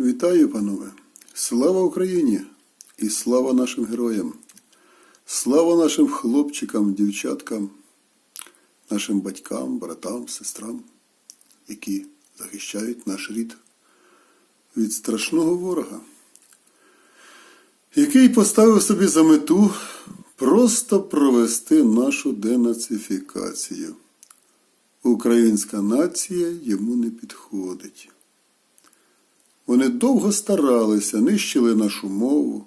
Вітаю, панове! Слава Україні і слава нашим героям! Слава нашим хлопчикам, дівчаткам, нашим батькам, братам, сестрам, які захищають наш рід від страшного ворога, який поставив собі за мету просто провести нашу денацифікацію. Українська нація йому не підходить. Вони довго старалися, нищили нашу мову,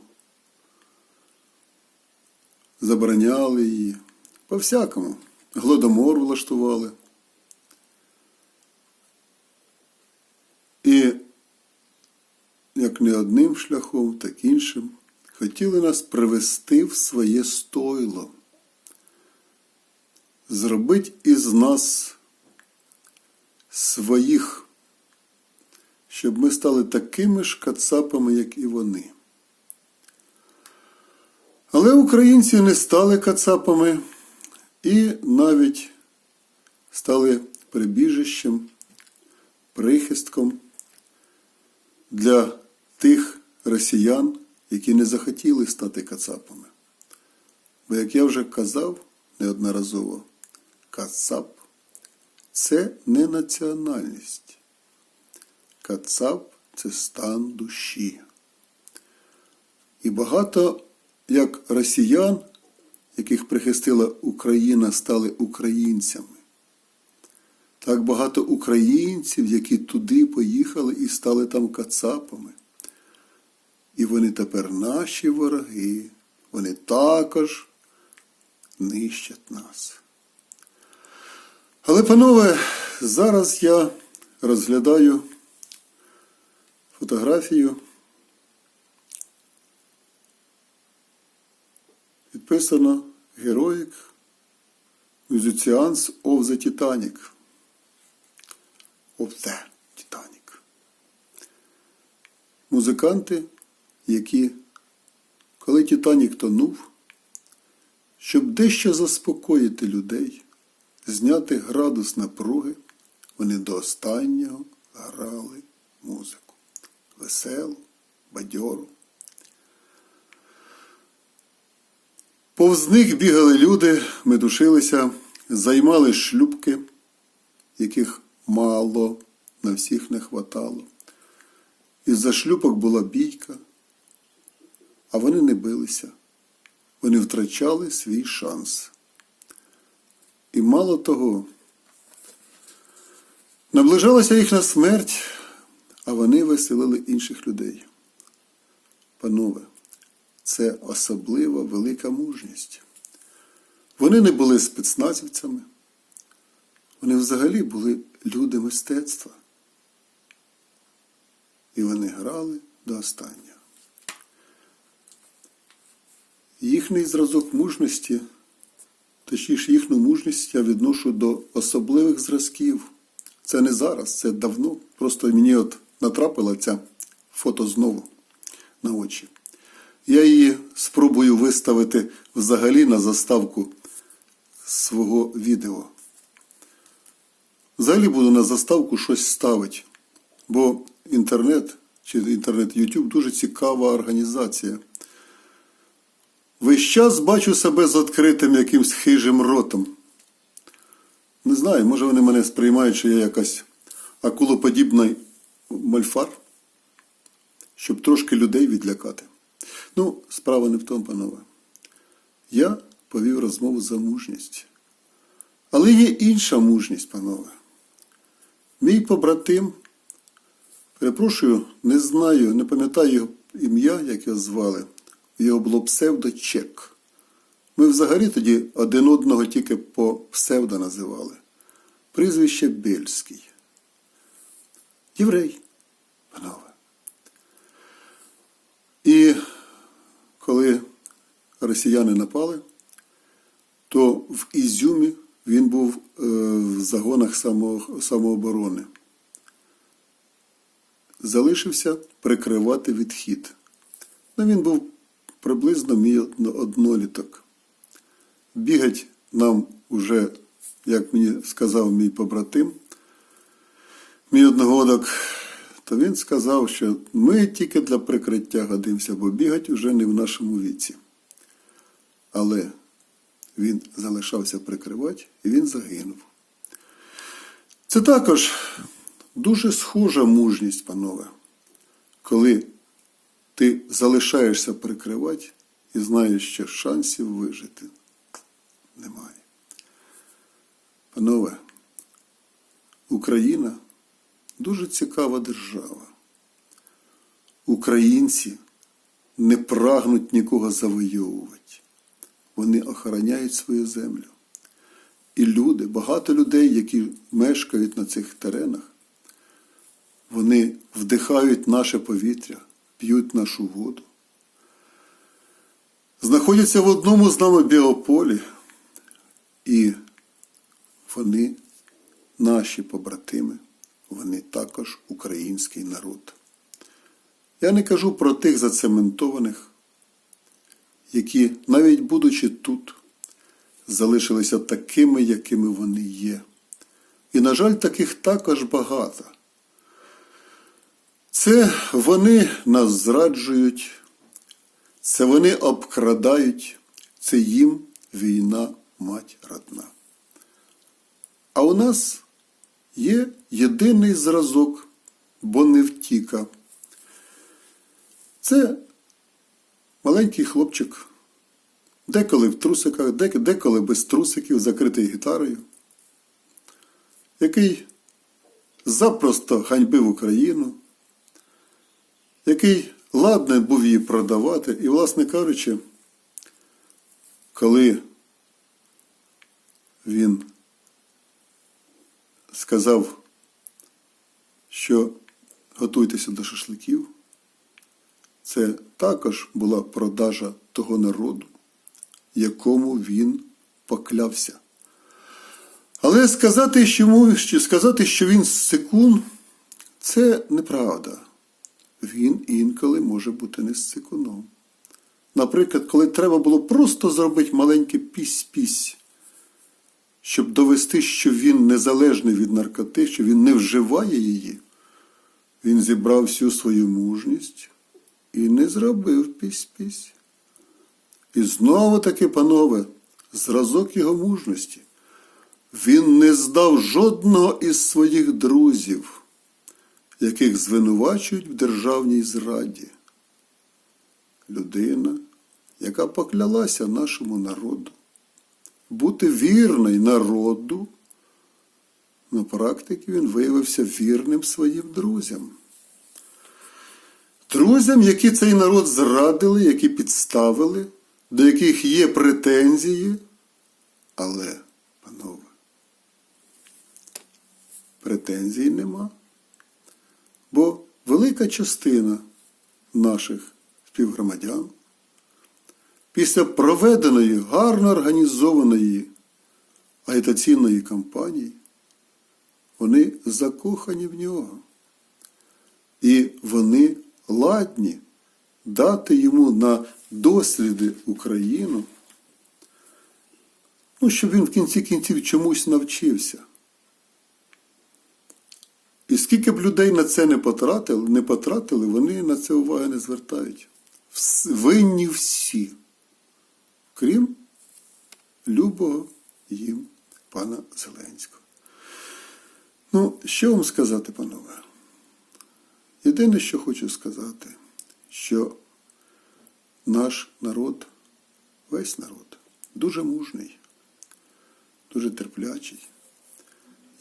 забороняли її. По-всякому. Голодомор влаштували. І як не одним шляхом, так іншим, хотіли нас привести в своє стойло, зробити із нас своїх щоб ми стали такими ж кацапами, як і вони. Але українці не стали кацапами і навіть стали прибіжищем, прихистком для тих росіян, які не захотіли стати кацапами. Бо, як я вже казав неодноразово, кацап це не національність. Кацап це стан душі. І багато як росіян, яких прихистила Україна, стали українцями. Так багато українців, які туди поїхали і стали там кацапами. І вони тепер наші вороги, вони також нищать нас. Але, панове, зараз я розглядаю фотографію. Підписано Героїк Musicians of the Titanic. Of the Titanic. Музиканти, які, коли Титанік тонув, щоб дещо заспокоїти людей, зняти градус напруги, вони до останнього грали музику веселу, бадьору. Повз них бігали люди, медушилися, займали шлюбки, яких мало, на всіх не хватало. Із-за шлюпок була бійка, а вони не билися. Вони втрачали свій шанс. І мало того, наближалася їхня смерть а вони веселили інших людей. Панове, це особлива велика мужність. Вони не були спецназівцями, вони взагалі були люди мистецтва. І вони грали до останнього. Їхній зразок мужності, точніше їхню мужність я відношу до особливих зразків. Це не зараз, це давно. Просто мені от натрапила ця фото знову на очі. Я її спробую виставити взагалі на заставку свого відео. Взагалі буду на заставку щось ставити, бо інтернет чи інтернет YouTube дуже цікава організація. Весь час бачу себе з відкритим якимсь хижим ротом. Не знаю, може вони мене сприймають, що я якась акулоподібна мольфар, щоб трошки людей відлякати. Ну, справа не в тому, панове. Я повів розмову за мужність. Але є інша мужність, панове. Мій побратим, перепрошую, не знаю, не пам'ятаю його ім'я, як його звали. Його було псевдочек. Ми взагалі тоді один одного тільки по псевдо називали. Прізвище Бельський. Єврей, панове. І коли росіяни напали, то в Ізюмі він був е, в загонах самооборони. Залишився прикривати відхід. Ну, він був приблизно мій одноліток. Бігать нам уже, як мені сказав мій побратим, мій одногодок то він сказав, що ми тільки для прикриття годимося, бо бігать уже не в нашому віці. Але він залишався прикривати і він загинув. Це також дуже схожа мужність, панове, коли ти залишаєшся прикривати і знаєш, що шансів вижити немає. Панове, Україна дуже цікава держава. Українці не прагнуть нікого завойовувати. Вони охороняють свою землю. І люди, багато людей, які мешкають на цих теренах, вони вдихають наше повітря, п'ють нашу воду. Знаходяться в одному з нами біополі, і вони, наші побратими, вони також український народ. Я не кажу про тих зацементованих, які, навіть будучи тут, залишилися такими, якими вони є. І, на жаль, таких також багато. Це вони нас зраджують, це вони обкрадають, це їм війна мать родна. А у нас є єдиний зразок, бо не втіка. Це маленький хлопчик, деколи в трусиках, деколи без трусиків, закритий гітарою, який запросто ганьбив Україну, який ладний був її продавати, і, власне кажучи, коли він сказав, що готуйтеся до шашликів, це також була продажа того народу, якому він поклявся. Але сказати, що, сказати, що він секун, це неправда. Він інколи може бути не секуном. Наприклад, коли треба було просто зробити маленьке пісь-пісь, щоб довести, що він незалежний від наркоти, що він не вживає її, він зібрав всю свою мужність і не зробив пісь-пісь. І знову таки, панове, зразок його мужності. Він не здав жодного із своїх друзів, яких звинувачують в державній зраді. Людина, яка поклялася нашому народу, бути вірний народу, на практиці він виявився вірним своїм друзям. Друзям, які цей народ зрадили, які підставили, до яких є претензії, але, панове, претензій нема. Бо велика частина наших співгромадян після проведеної гарно організованої агітаційної кампанії вони закохані в нього. І вони ладні дати йому на досліди Україну, ну, щоб він в кінці кінців чомусь навчився. І скільки б людей на це не потратили, не потратили, вони на це уваги не звертають. Винні всі, крім любого їм пана Зеленського. Ну, що вам сказати, панове? Єдине, що хочу сказати, що наш народ, весь народ, дуже мужний, дуже терплячий.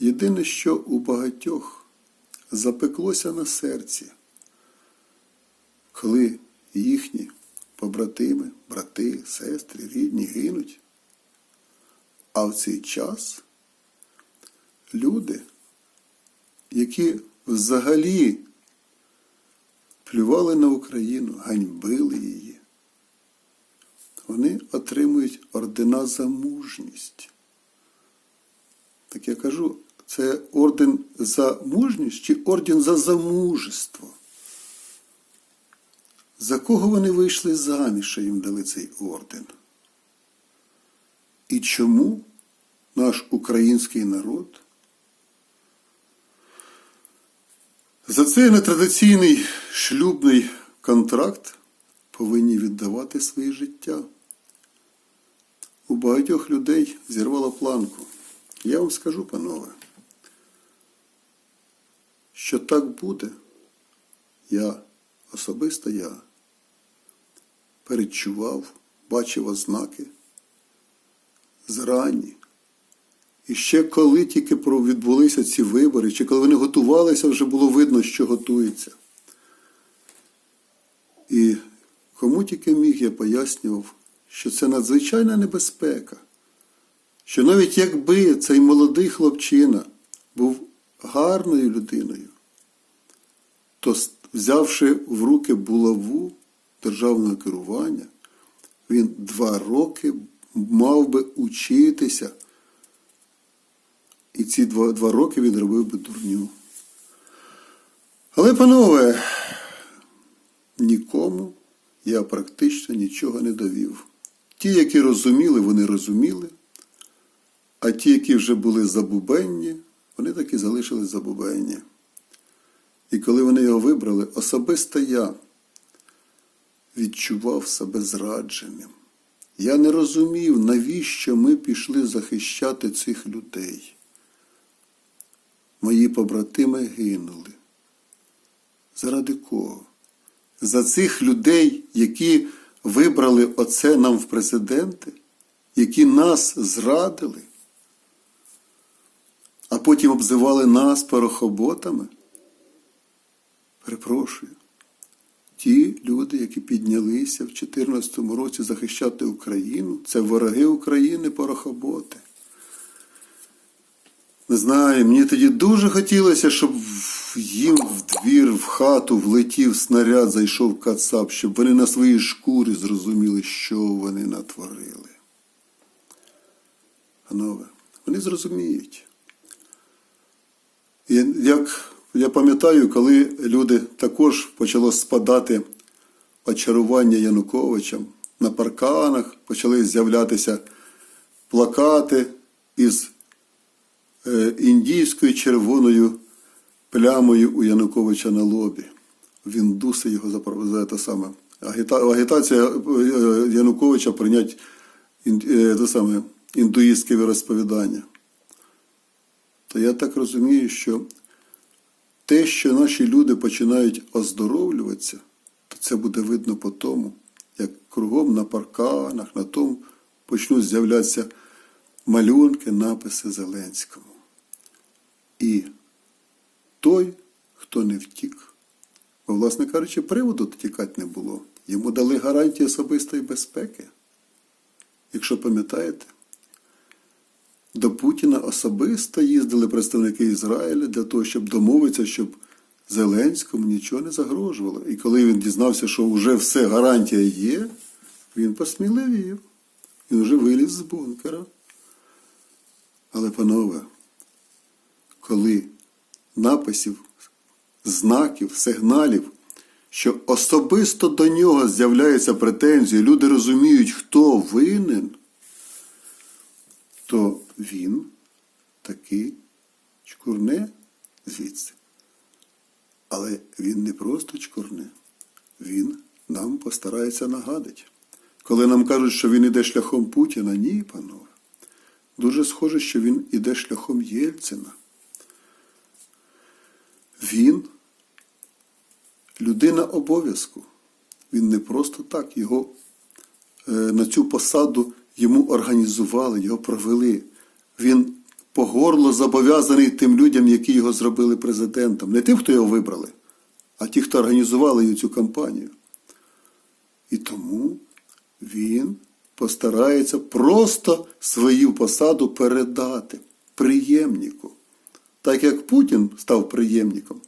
Єдине, що у багатьох запеклося на серці, коли їхні побратими, брати, сестри, рідні гинуть. А в цей час люди, які взагалі плювали на Україну, ганьбили її, вони отримують ордена за мужність. Так я кажу, це орден за мужність чи орден за замужество? За кого вони вийшли заміж, що їм дали цей орден? І чому наш український народ За цей нетрадиційний шлюбний контракт повинні віддавати своє життя. У багатьох людей зірвало планку. Я вам скажу, панове, що так буде, я особисто я передчував, бачив ознаки зрані. І ще коли тільки відбулися ці вибори, чи коли вони готувалися, вже було видно, що готується. І кому тільки міг, я пояснював, що це надзвичайна небезпека, що навіть якби цей молодий хлопчина був гарною людиною, то взявши в руки булаву державного керування, він два роки мав би учитися. І ці два, два роки він робив би дурню. Але, панове, нікому я практично нічого не довів. Ті, які розуміли, вони розуміли, а ті, які вже були забубенні, вони так і залишили забубенні. І коли вони його вибрали, особисто я відчував себе зрадженим. Я не розумів, навіщо ми пішли захищати цих людей. Мої побратими гинули. Заради кого? За цих людей, які вибрали оце нам в президенти, які нас зрадили, а потім обзивали нас порохоботами. Перепрошую. Ті люди, які піднялися в 2014 році захищати Україну, це вороги України порохоботи. Не знаю, мені тоді дуже хотілося, щоб їм в двір, в хату влетів снаряд, зайшов кацап, щоб вони на своїй шкурі зрозуміли, що вони натворили. Панове, вони зрозуміють. Як я пам'ятаю, коли люди також почало спадати очарування Януковичем, на парканах почали з'являтися плакати із е, індійською червоною плямою у Януковича на лобі. Він дуси його за те саме. Агітація е, Януковича прийняти те саме, індуїстське віросповідання. То я так розумію, що те, що наші люди починають оздоровлюватися, то це буде видно по тому, як кругом на парканах, на тому почнуть з'являтися малюнки, написи Зеленському. І той, хто не втік, бо, власне кажучи, приводу втікати не було. Йому дали гарантії особистої безпеки. Якщо пам'ятаєте, до Путіна особисто їздили представники Ізраїля для того, щоб домовитися, щоб Зеленському нічого не загрожувало. І коли він дізнався, що вже все гарантія є, він посміливів. Він вже виліз з бункера. Але, панове, коли написів, знаків, сигналів, що особисто до нього з'являються претензії, люди розуміють, хто винен, то він таки чкурне звідси. Але він не просто чкурне, він нам постарається нагадати. Коли нам кажуть, що він іде шляхом Путіна, ні, панове. Дуже схоже, що він іде шляхом Єльцина. Він людина обов'язку. Він не просто так. Його е, на цю посаду йому організували, його провели. Він по горло зобов'язаний тим людям, які його зробили президентом. Не тим, хто його вибрали, а ті, хто організували цю кампанію. І тому він постарається просто свою посаду передати приємнику. Так як Путін став приємником,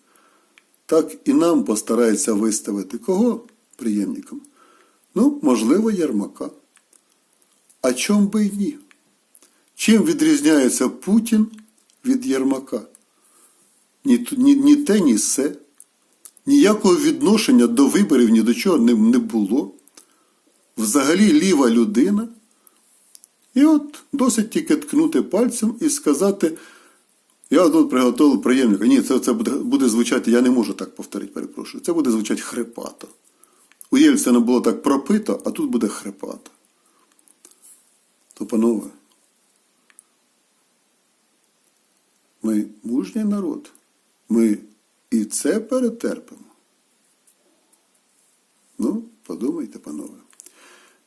так і нам постарається виставити кого приємником? Ну, можливо, Єрмака. А чом би й ні? Чим відрізняється Путін від Єрмака? Ні, ні, ні те, ні се. Ніякого відношення до виборів ні до чого не, не було. Взагалі ліва людина. І от досить тільки ткнути пальцем і сказати, Я тут приготував приємника. Ні, це, це буде, буде звучати, я не можу так повторити, перепрошую. Це буде звучати хрипато. У Єльцина було так пропито, а тут буде хрипато. То, панове, ми мужній народ. Ми і це перетерпимо. Ну, подумайте, панове.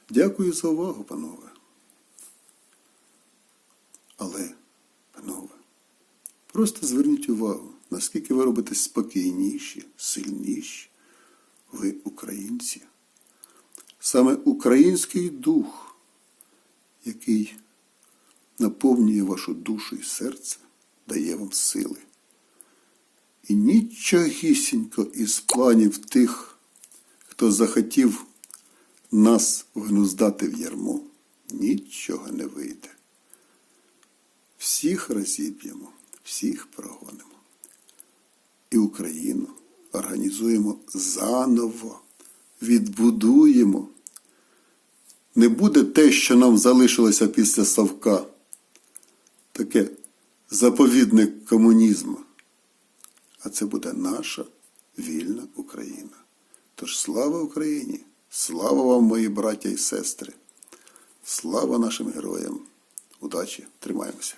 Дякую за увагу, панове. Але, панове, просто зверніть увагу, наскільки ви робите спокійніші, сильніші. Ви українці. Саме український дух, який наповнює вашу душу і серце, дає вам сили. І нічогісінько із планів тих, хто захотів нас вгнуздати в ярмо, нічого не вийде. Всіх розіб'ємо, всіх прогонимо. І Україну організуємо заново, відбудуємо. Не буде те, що нам залишилося після Савка, таке заповідник комунізму. А це буде наша вільна Україна. Тож слава Україні! Слава вам, мої браття і сестри! Слава нашим героям! Удачі! Тримаємося!